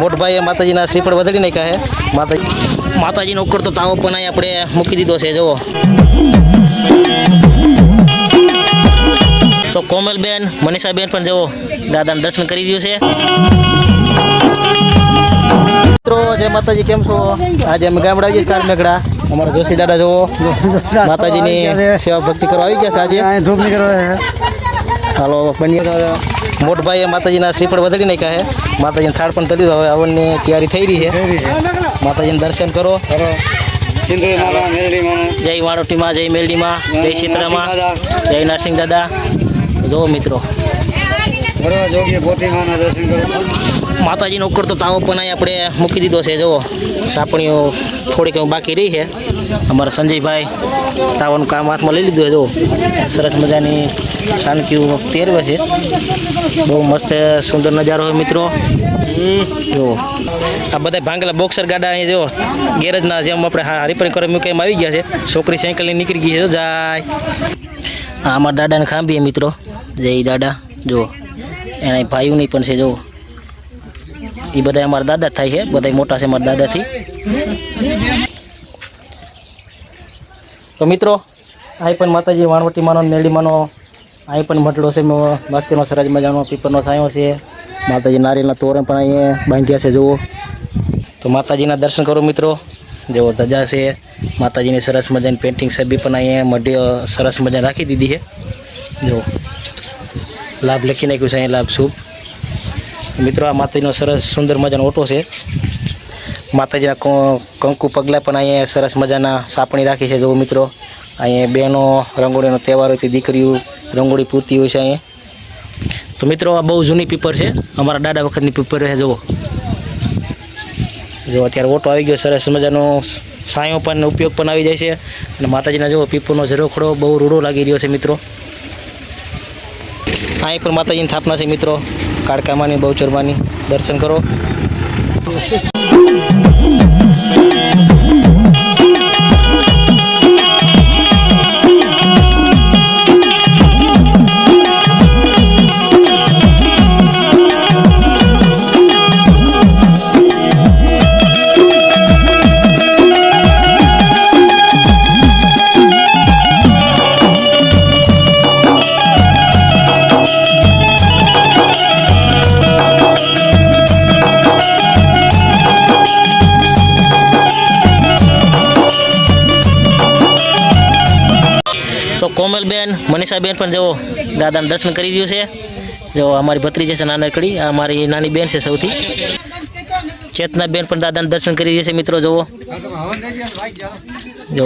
મોટભાઈએ માતાજીના શ્રીફળ વધારી નાખ્યા છે. માતાજી માતાજીનો ઉકળતો તાવો પણ અહીં આપણે મૂકી દીધો છે જુઓ. તો કોમલબેન મનીષાબેન પણ જુઓ દાદાને દર્શન કરી રહ્યું છે. મિત્રો જય માતાજી કેમ છો? આજે અમે ગામડા આવીએ ચાર મેઘડા. અમારા જોશી દાદા જુઓ. માતાજીની સેવા ભક્તિ કરવા આવી ગયા છે આજે. ધૂપ નીકળવા હાલો બની મોટભાઈએ માતાજીના શ્રીફળ વધારી નાખ્યા છે. માતાજીને થાળ પણ તરી હવે હવનની તૈયારી થઈ રહી છે. માતાજીને દર્શન કરો. જય વાળોટીમાં જય મેલડીમાં જય શીતળામાં જય નરસિંહ દાદા. જો મિત્રો. દર્શન કરો. માતાજીનો ઉકળતો તાવો પણ અહીં આપણે મૂકી દીધો છે, જુઓ. સાપણીઓ થોડીક બાકી રહી છે. અમારા સંજયભાઈ તાવાનું કામ હાથમાં લઈ લીધું છે, જુઓ. સરસ મજાની શાનકીઓ તેરવે છે. બહુ મસ્ત સુંદર નજારો હોય મિત્રો. જુઓ. આ બધા ભાંગેલા બોક્સર ગાડા અહીં જો ગેરેજના જેમ આપણે હા રિપેરિંગ કરવા એમ આવી ગયા છે. છોકરી સાયકલની નીકળી ગઈ છે જાય. અમારા દાદાને ખાંભીએ મિત્રો. જય દાદા જુઓ. એના ભાઈઓની પણ છે, જુઓ. એ બધા અમારા દાદા થાય છે. બધા મોટા છે અમારા દાદાથી. તો મિત્રો અહીં પણ માતાજી વાણવટીમાંનો મેરડીમાંનો અહીં પણ મટલો છે, મ- બાકીનો સરસ મજાનો પીપરનો છાંયો છે. માતાજી નારિયેલના તોરણ પણ અહીંયા બાંધ્યા છે, જુઓ. તો માતાજીના દર્શન કરો મિત્રો. જેવો ધજા છે, માતાજીની સરસ મજાની પેન્ટિંગ સભી પણ અહીંયા મઢી સરસ મજા રાખી દીધી છે. જુઓ. લાભ લખી નાખ્યું છે અહીં લાભ, શુભ. મિત્રો, આ માતાજીનો સરસ સુંદર મજાનો ઓટો છે. માતાજીના કંકુ પગલાં પણ અહીંયા સરસ મજાના સાપણી રાખી છે. જો મિત્રો, અહીંયા બહેનો રંગોળીનો તહેવાર હોય તે દીકરીઓ રંગોળી પૂરતી હોય છે અહીંયા. તો મિત્રો, આ બહુ જૂની પીપર છે. અમારા દાદા વખતની પીપર છે, જુઓ. જો અત્યારે ઓટો આવી ગયો, સરસ મજાનો સાયો પણ ઉપયોગ પણ આવી જાય છે. અને માતાજીના જુઓ પીપરનો ઝરોખડો બહુ રૂડો લાગી રહ્યો છે, મિત્રો. અહીં પણ માતાજીની સ્થાપના છે, મિત્રો. કાળકામાની બહુચરમાની. દર્શન કરો. કોમલબેન, મનીષાબેન પણ જુઓ, દાદાને દર્શન કરી રહ્યું છે. જો અમારી ભત્રીજી છે નાનકડી, આ મારી નાની બેન છે સૌથી. ચેતનાબેન પણ દાદાને દર્શન કરી રહી છે, મિત્રો, જુઓ. જો